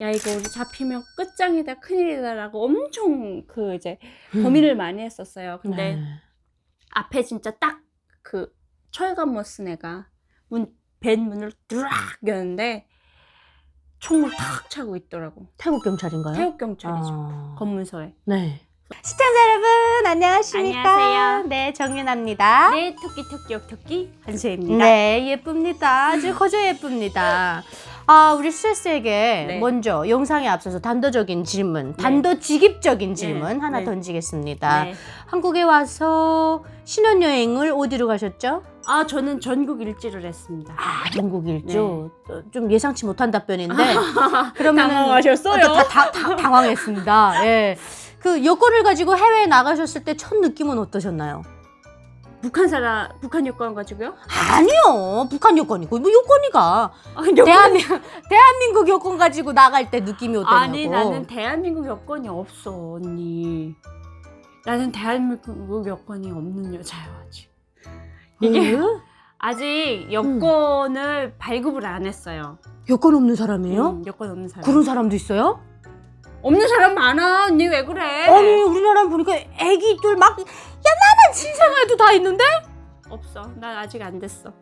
야 이거 우리 잡히면 끝장이다 큰일이다라고 엄청 그 이제 음. 고민을 많이 했었어요. 근데 네. 앞에 진짜 딱 그 철갑 못 쓴 애가 문, 벤 문을 뚜락 여는데 총을 탁 차고 있더라고. 태국 경찰인가요? 태국 경찰이죠. 아. 검문소에. 네. 시청자 여러분 안녕하십니까? 안녕하세요. 네 정윤아입니다. 네, 토끼 토끼 옥토끼 한수입니다. 네 예쁩니다. 아주 거저 예쁩니다. 아 우리 스트레스에게 네. 먼저 영상에 앞서서 단도적인 질문, 단도직입적인 질문 네. 하나 네. 던지겠습니다. 네. 한국에 와서 신혼여행을 어디로 가셨죠? 아 저는 전국 일지를 했습니다. 아 전국 일주 어, 좀 예상치 못한 답변인데 네. 그러면 당황하셨어요? 다, 다, 다, 당황했습니다. 예. 그 여권을 가지고 해외에 나가셨을 때 첫 느낌은 어떠셨나요? 북한 사람 북한 여권 가지고요? 아니요, 북한 여권이고 뭐 여권이가 아, 여권- 대한민 대한민국 여권 가지고 나갈 때 느낌이 어떠냐고. 아니 나는 대한민국 여권이 없어 언니. 나는 대한민국 여권이 없는 여자야 아직. 이게 왜? 아직 여권을 발급을 안 했어요. 여권 없는 사람이에요? 음, 여권 없는 사람. 그런 사람도 있어요? 없는 사람 많아 언니 왜 그래? 아니 우리나라 보니까 애기들 막 야나만 신생아도 다 있는데? 없어. 난 아직 안 됐어.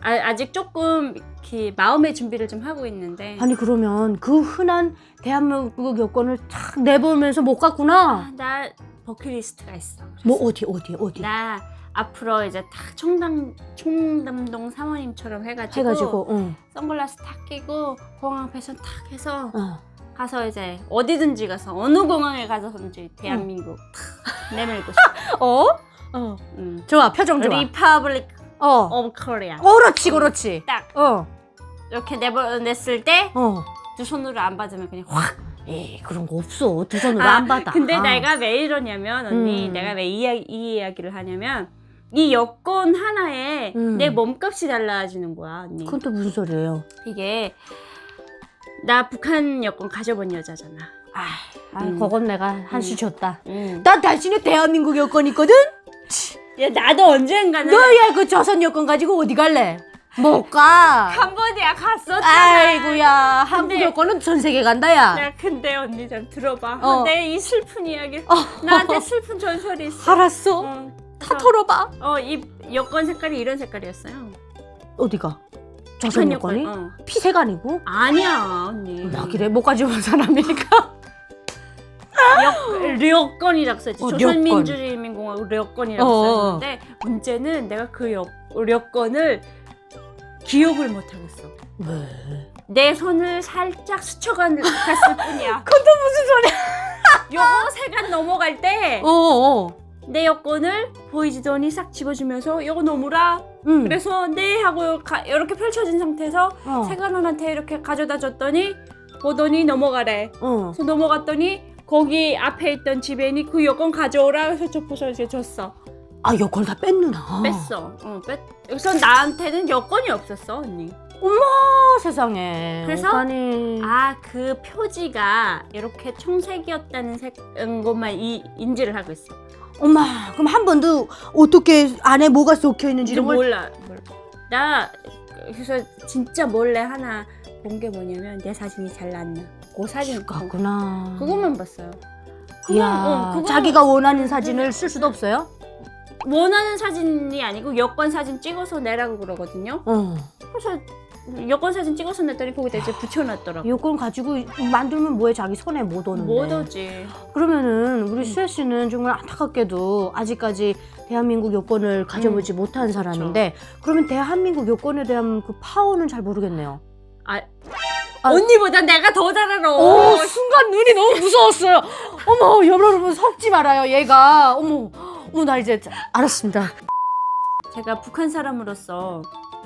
아, 아직 조금 이렇게 마음의 준비를 좀 하고 있는데. 아니 그러면 그 흔한 대한민국 여권을 탁 내보면서 못 갔구나. 아, 나 버킷리스트가 있어. 뭐 어디 어디 어디 나 앞으로 이제 딱 총담 총담동 사모님처럼 해가지고, 해가지고 응. 선글라스 탁 끼고 공항 앞에서 탁 해서 어. 가서 이제 어디든지 가서 어느 공항에 가서든지 대한민국 탁 내밀고 싶어. 어? 어. 음. 좋아 표정 좋아. 리퍼블릭 어. 오브 코리아. 그렇지 그렇지. 딱 어. 이렇게 내보냈을 때 두 어. 손으로 안 받으면 그냥 확. 에이 그런 거 없어. 두 손으로 아, 안 받아. 근데 내가 왜 이러냐면 언니 음. 내가 왜이 이야기, 이 이야기를 하냐면 이 여권 하나에 음. 내 몸값이 달라지는 거야 언니. 그건 또 무슨 소리예요? 이게 나 북한 여권 가져본 여자잖아. 아, 아 음. 그건 내가 한수 줬다. 응. 나 대신에 대한민국 여권 있거든. 야 나도 언젠가는 너야 그 조선 여권 가지고 어디 갈래? 못 가. 캄보디아 갔었잖아. 아이고야 한국 근데- 여권은 전 세계 간다야. 나 근데 언니 좀 들어봐. 어. 내 이 슬픈 이야기. 나한테 슬픈 전설이 있어. 알았어. 어, 다 털어봐. 어, 이 여권 색깔이 이런 색깔이었어요. 어디가? 조선 북한 여권이? 어. 아니고? 아니야 언니. 나 그래 못 가져본 사람이니까. 여, 여권이라고 써있지. 어, 조선민주주의인민공화국 여권이라고 어, 어. 써있는데 문제는 내가 그 여, 여권을 기억을 못하겠어. 왜? 내 손을 살짝 스쳐간 갔을 뿐이야. 그건 또 무슨 소리야? 요거 세간 넘어갈 때 내 어, 어. 여권을 보이지더니 싹 집어주면서 요거 놓으라. 응. 그래서 네 하고 가, 이렇게 펼쳐진 상태에서 어. 세간원한테 이렇게 가져다 줬더니 보더니 넘어가래. 어. 그래서 넘어갔더니 거기 앞에 있던 집애인이 그 여권 가져오라 해서 접어서 이제 줬어. 아 여권 다 뺐누나. 뺐어. 어, 뺐. 그래서 나한테는 여권이 없었어, 언니. 어, 세상에. 그래서? 아니. 아, 그 표지가 이렇게 청색이었다는 색, 음, 것만 이, 인지를 하고 있어. 엄마, 그럼 한 번도 어떻게 안에 뭐가 썩혀 있는지 이런 걸 몰라. 몰라. 나 그래서 진짜 몰래 하나 본 게 뭐냐면 내 사진이 잘 나왔나. 그 사진 그거. 갔구나. 그것만 봤어요. 그건, 이야, 어, 그거 자기가 원하는 사진을 쓸 수도 없어요? 원하는 사진이 아니고 여권 사진 찍어서 내라고 그러거든요. 어. 그래서 여권 사진 찍어서 냈더니 거기다 이제 붙여놨더라고. 여권 가지고 만들면 뭐해 자기 손에 못 오는데. 못 오지. 그러면은 우리 수혜 씨는 정말 안타깝게도 아직까지 대한민국 여권을 가져보지 못한 사람인데 그러면 대한민국 여권에 대한 그 파워는 잘 모르겠네요. 아, 아. 언니보다 내가 더 잘 알아. 오 순간 눈이 너무 무서웠어요. 어머 여러분 섞지 말아요 얘가. 어머 어머 나 이제 알았습니다. 제가 북한 사람으로서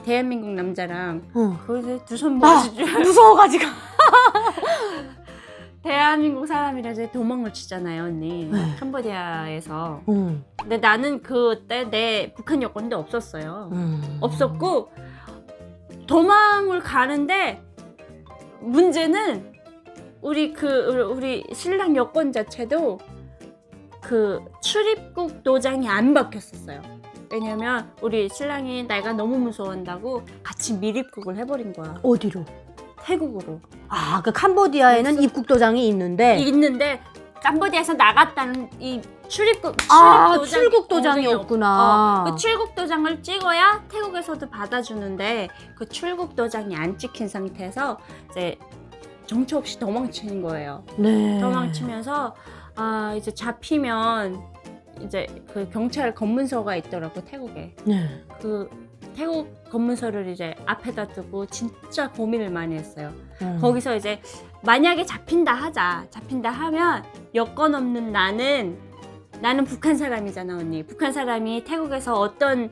대한민국 남자랑 어. 거기서 두손아 모아줄 줄 무서워가지고. 대한민국 사람이라 이제 도망을 치잖아요, 언니. 네. 캄보디아에서. 응. 근데 나는 그때 내 북한 여권도 없었어요. 음. 없었고 도망을 가는데 문제는 우리 그 우리 신랑 여권 자체도 그 출입국 도장이 안 박혔었어요. 왜냐면 우리 신랑이 내가 너무 무서워한다고 같이 미입국을 해버린 거야. 어디로? 태국으로 아, 그 캄보디아에는 입국 도장이 있는데 있는데 캄보디아에서 나갔다는 이 출입국 아, 출입 도장이- 출국 도장이 도장이 없구나. 어, 그 출국 도장을 찍어야 태국에서도 받아주는데 그 출국 도장이 안 찍힌 상태에서 이제 정처 없이 도망치는 거예요. 네. 도망치면서 아 이제 잡히면 이제 그 경찰 검문소가 있더라고 태국에 네. 그 태국 검문소를 이제 앞에다 두고 진짜 고민을 많이 했어요. 음. 거기서 이제 만약에 잡힌다 하자 잡힌다 하면 여건 없는 나는 나는 북한 사람이잖아 언니 북한 사람이 태국에서 어떤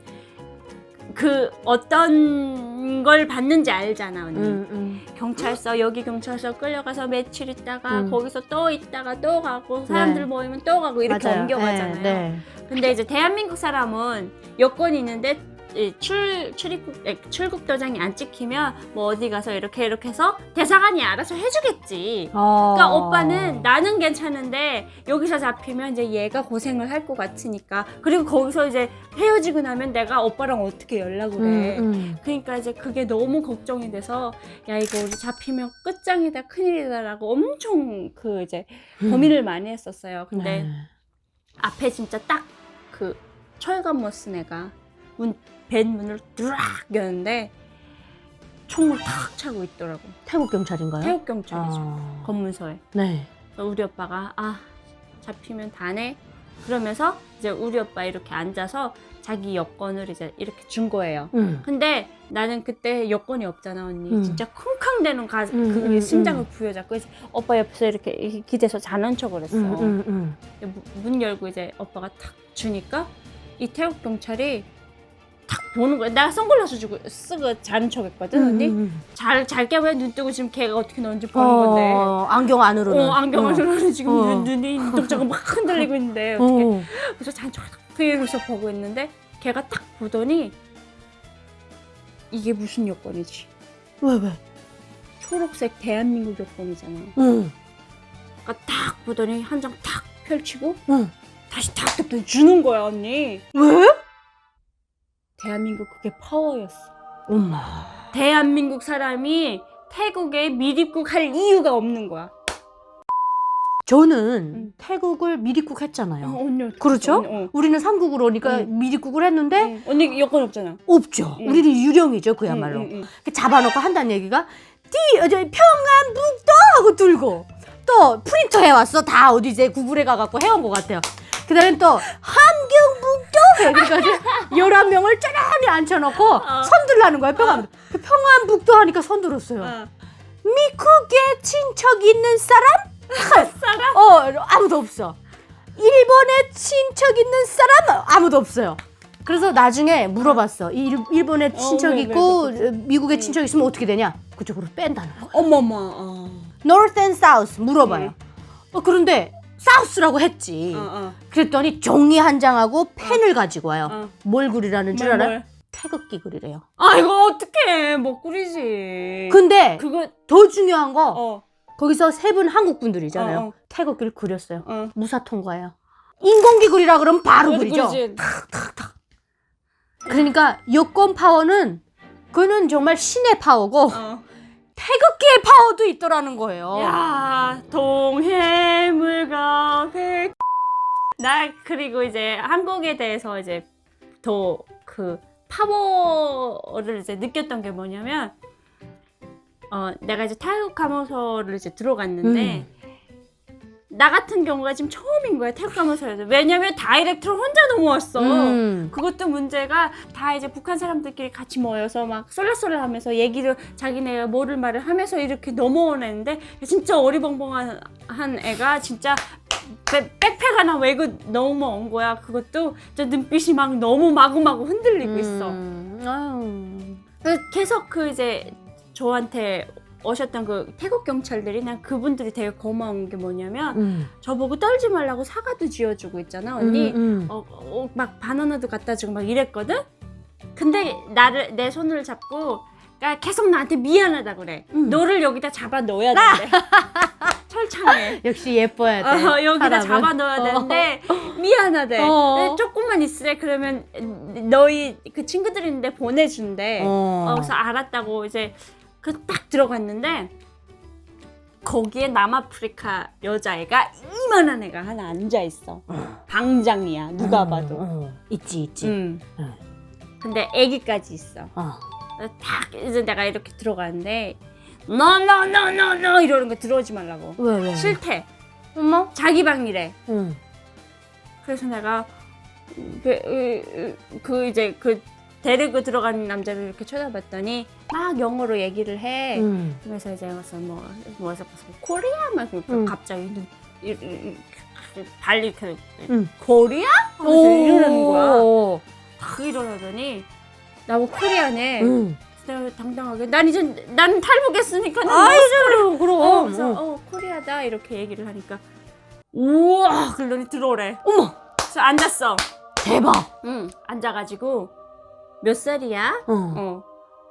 그 어떤 걸 받는지 알잖아 언니 음, 음. 경찰서 여기 경찰서 끌려가서 며칠 있다가 음. 거기서 또 있다가 또 가고 사람들 네. 모이면 또 가고 이렇게 맞아요. 옮겨가잖아요 네, 네. 근데 이제 대한민국 사람은 여건이 있는데 이 출, 출입국, 에, 출국 도장이 안 찍히면 뭐 어디 가서 이렇게 이렇게 해서 대사관이 알아서 해주겠지. 어. 그러니까 오빠는 나는 괜찮은데 여기서 잡히면 이제 얘가 고생을 할 것 같으니까 그리고 거기서 이제 헤어지고 나면 내가 오빠랑 어떻게 연락을 해. 음, 음. 그러니까 이제 그게 너무 걱정이 돼서 야 이거 우리 잡히면 끝장이다 큰일이다라고 엄청 그 이제 고민을 많이 했었어요. 근데 네. 앞에 진짜 딱 그 철갑 못 쓴 애가 문, 벤 문을 뚜락 여는데 총을 탁 차고 있더라고. 태국 경찰인가요? 태국 경찰이죠. 아. 검문소에. 네. 그래서 우리 오빠가 아 잡히면 다네. 그러면서 이제 우리 오빠 이렇게 앉아서 자기 여권을 이제 이렇게 준 거예요. 음. 근데 나는 그때 여권이 없잖아 언니. 음. 진짜 쿵쾅대는 가, 음, 그 음, 심장을 음. 부여잡고 이제 오빠 옆에서 이렇게 이렇게 기대서 자는 척을 했어. 음, 음, 음. 문- 문 열고 이제 오빠가 탁 주니까 이 태국 경찰이 탁 보는 거야. 내가 선글라스 주고 쓰고 자는 척했거든. 언니 음, 음. 잘 잘게 왜눈 뜨고 지금 걔가 어떻게 넣은지 보는 건데. 어, 안경 안으로는. 어, 안경을 들어서 지금 어. 눈, 눈이 눈동자가 막 흔들리고 있는데 어떻게 어. 그래서 자는 척 이러면서 보고 있는데 걔가 딱 보더니 이게 무슨 여권이지? 왜 왜? 초록색 대한민국 여권이잖아. 응. 그러니까 딱 보더니 한 장 탁 펼치고 응. 다시 탁 덮더니 주는 거야 언니. 왜? 대한민국 그게 파워였어. 엄마. 대한민국 사람이 태국에 밀입국할 이유가 없는 거야. 저는 음. 태국을 미입국했잖아요. 어, 언니 어떡해? 그렇죠? 언니, 어. 우리는 삼국으로 오니까 응. 미입국을 했는데 응. 언니 여권 없잖아. 없죠. 응. 우리는 유령이죠, 그야말로. 응, 응, 응. 잡아놓고 한다는 얘기가 띠, 어, 저 평안북도 하고 들고 또 프린터 해왔어. 다 어디 이제 구글에 가갖고 해온 것 같아요. 그 다음에 또 함경북도 해. 그러니까 11명을 쩌라니 앉혀놓고 손 들라는 거예요, 평안북도. 그 평안북도 하니까 손 들었어요. 어. 미국에 친척 있는 사람? 사람? 어, 아무도 없어. 일본에 친척 있는 사람? 아무도 없어요. 그래서 나중에 물어봤어. 일, 일본에 친척 왜, 왜, 있고 왜, 미국에 응. 친척 있으면 어떻게 되냐? 그쪽으로 뺀다는 거. 어머머. 어. North and South 물어봐요. 어, 그런데 South라고 했지. 어, 어. 그랬더니 종이 한 장하고 펜을 가지고 와요. 어. 뭘 그리라는 줄 뭘, 알아요? 뭘? 태극기 그리래요. 아 이거 어떡해 못 그리지. 근데 그거 더 중요한 거 어. 거기서 세 분 한국 분들이잖아요. 어, 어. 태극기를 그렸어요. 어. 무사 통과예요. 인공기 그리라 그러면 바로 그리죠. 그리지. 그러니까 여권 파워는 그는 정말 신의 파워고 어. 태극기의 파워도 있더라는 거예요. 야 동해물과 백. 나 그리고 이제 한국에 대해서 이제 더 그 파워를 이제 느꼈던 게 뭐냐면 어 내가 이제 태국 가면서를 이제 들어갔는데 나 같은 경우가 지금 처음인 거야 태국 가면서에서 왜냐면 다이렉트로 혼자 넘어왔어. 음. 그것도 문제가 다 이제 북한 사람들끼리 같이 모여서 막 쏠라쏠라 하면서 얘기를 자기네가 뭐를 말을 하면서 이렇게 넘어오는데 진짜 어리벙벙한 한 애가 진짜 백- 백팩 하나 메고 넘어온 거야. 그것도 진짜 눈빛이 막 너무 마구마구 흔들리고 있어. 음. 아유. 계속 그 이제 저한테 오셨던 그 태국 경찰들이 난 그분들이 되게 고마운 게 뭐냐면 음. 저보고 떨지 말라고 사과도 쥐어주고 있잖아 언니. 음, 음. 어, 어, 막 바나나도 갖다 주고 막 이랬거든? 근데 나를 내 손을 잡고 그러니까 계속 나한테 미안하다 그래. 음. 너를 여기다 잡아 넣어야 된대. 철창에. 역시 예뻐야 돼. 어, 여기다 사람은. 잡아 넣어야 어. 되는데 미안하대. 어. 근데 조금만 있으래 그러면 너희 그 친구들 있는데 보내준대. 어. 어, 그래서 알았다고 이제 그딱 들어갔는데 거기에 남아프리카 여자애가 이만한 애가 하나 앉아 있어. 방장이야 누가 봐도. 어, 있지 있지. 음. 응. 근데 애기까지 있어. 어. 딱 이제 내가 이렇게 들어가는데 너너너너너 이러는 거 들어오지 말라고. 왜 왜? 싫대. 엄마? 자기 방이래. 응. 그래서 내가 그, 그, 그 이제 그 데리고 들어간 남자를 이렇게 쳐다봤더니 막 영어로 얘기를 해. 응. 그래서 이제 와서 뭐 뭐해서 무슨 코리아 막 응. 갑자기 눈- 이- 이- 이- 발 이렇게 응. 코리아? 하면서 이러는 거야. 오. 탁 일어나더니 나보고 코리아네. 응. 내가 당당하게 난 이제 난 탈북했으니까 난 아이 뭐- 그럼 어, 그럼. 그래서 어 코리아다 이렇게 얘기를 하니까 우와 그러더니 들어오래. 어머 그래서 앉았어. 대박. 응 앉아가지고 몇 살이야? 어. 어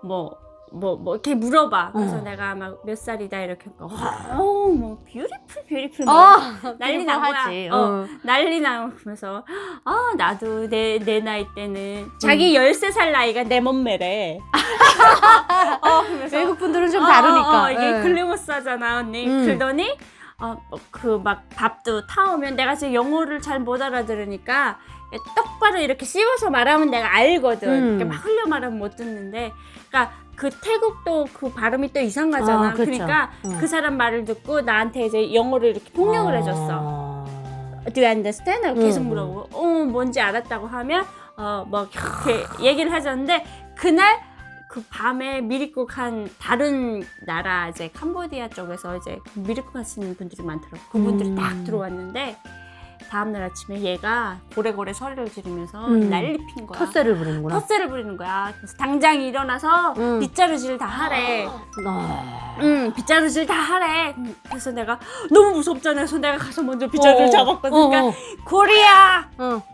뭐 뭐 뭐 이렇게 물어봐. 그래서 어. 내가 막 몇 살이다 이렇게 하니까 어 뭐 뷰티풀 뷰티풀 아 난리 난 거야. 하지. 어. 난리 나면서 아 나도 내 내 나이 때는 음. 자기 13살 나이가 내 몸매래. 어, 그러면서 외국 분들은 좀 어, 다르니까. 어, 어, 이게 예. 글래머스하잖아 언니. 음. 그러더니 어, 그막 밥도 타오면 내가 지금 영어를 잘 못 알아들으니까 똑바로 이렇게 씹어서 말하면 내가 알거든. 음. 이렇게 막 흘려 말하면 못 듣는데, 그러니까 그 태국도 그 발음이 또 이상하잖아. 아, 그쵸. 그러니까 음. 그 사람 말을 듣고 나한테 이제 영어를 이렇게 통역을 해줬어. 아. Do you understand? 하고 계속 음. 물어보고, 어, 뭔지 알았다고 하면, 어, 뭐, 이렇게 얘기를 해줬는데, 그날, 그 밤에 미리국 한 다른 나라, 이제 캄보디아 쪽에서 이제 미리국 하시는 분들이 많더라고. 그분들이 음. 딱 들어왔는데, 다음날 아침에 얘가 고래고래 소리를 지르면서 음. 난리 핀 거야. 텃세를 부리는구나. 텃세를 부리는 거야. 그래서 당장 일어나서 음. 빗자루질 다 하래. 아. 응, 빗자루질 다 하래. 음, 그래서 내가 너무 무섭잖아. 그래서 내가 가서 먼저 빗자루를 어, 잡았거든. 어, 그러니까 어. 코리아 어.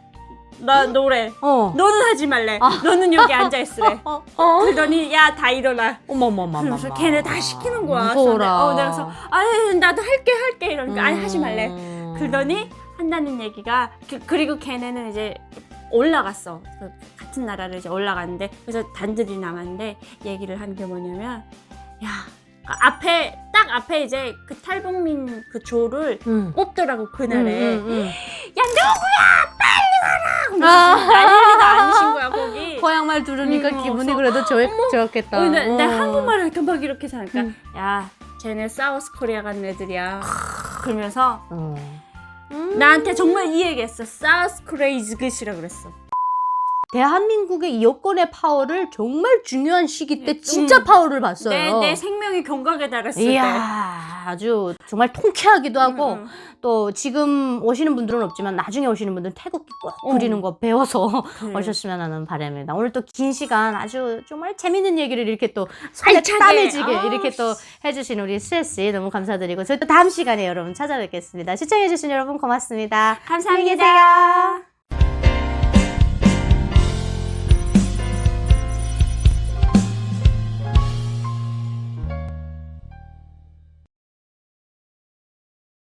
나 노래. 어. 너는 하지 말래. 아. 너는 여기 앉아 있으래. 어. 어. 그러더니 야 다 일어나. 어머머머머. 그래서 걔네 다 시키는 거야. 무서워라. 그래서 내- 어, 내가 그래서 아니 나도 할게 할게 이러니까 아니 하지 말래. 음. 그러더니 한다는 얘기가 그, 리고 걔네는 이제 올라갔어. 그 같은 나라를 이제 올라갔는데 그래서 단둘이 남았는데 얘기를 한 게 뭐냐면 야 앞에 딱 앞에 이제 그 탈북민 그 조를 응. 뽑더라고 그날에 응, 응, 응. 야 누구야 빨리 와라 아. 하면서 난리도 아니신 거야 거기 고향 말 들으니까 응, 어, 기분이 그래서- 그래도 좋, 좋았겠다. 어, 내, 내 어. 한국말을 이렇게 막 이렇게 하니까 응. 야 쟤네 사우스 코리아 간 애들이야 그러면서 어. 음. 나한테 정말 이 얘기했어 사우스 코리아즈 굿이라 그랬어 대한민국의 이 여권의 파워를 정말 중요한 시기 때 음. 진짜 파워를 봤어요. 내, 내 생명이 경각에 달했을 이야, 때 아주 정말 통쾌하기도 하고 응, 응. 또 지금 오시는 분들은 없지만 나중에 오시는 분들은 태극기 꼭 어. 그리는 거 배워서 그래. 오셨으면 하는 바람입니다. 오늘 또 긴 시간 아주 정말 재밌는 얘기를 이렇게 또 손에. 땀해지게 이렇게 또 해주신 우리 스레씨 너무 감사드리고 저희 또 다음 시간에 여러분 찾아뵙겠습니다. 시청해주신 여러분 고맙습니다. 안녕히 감사합니다. 계세요.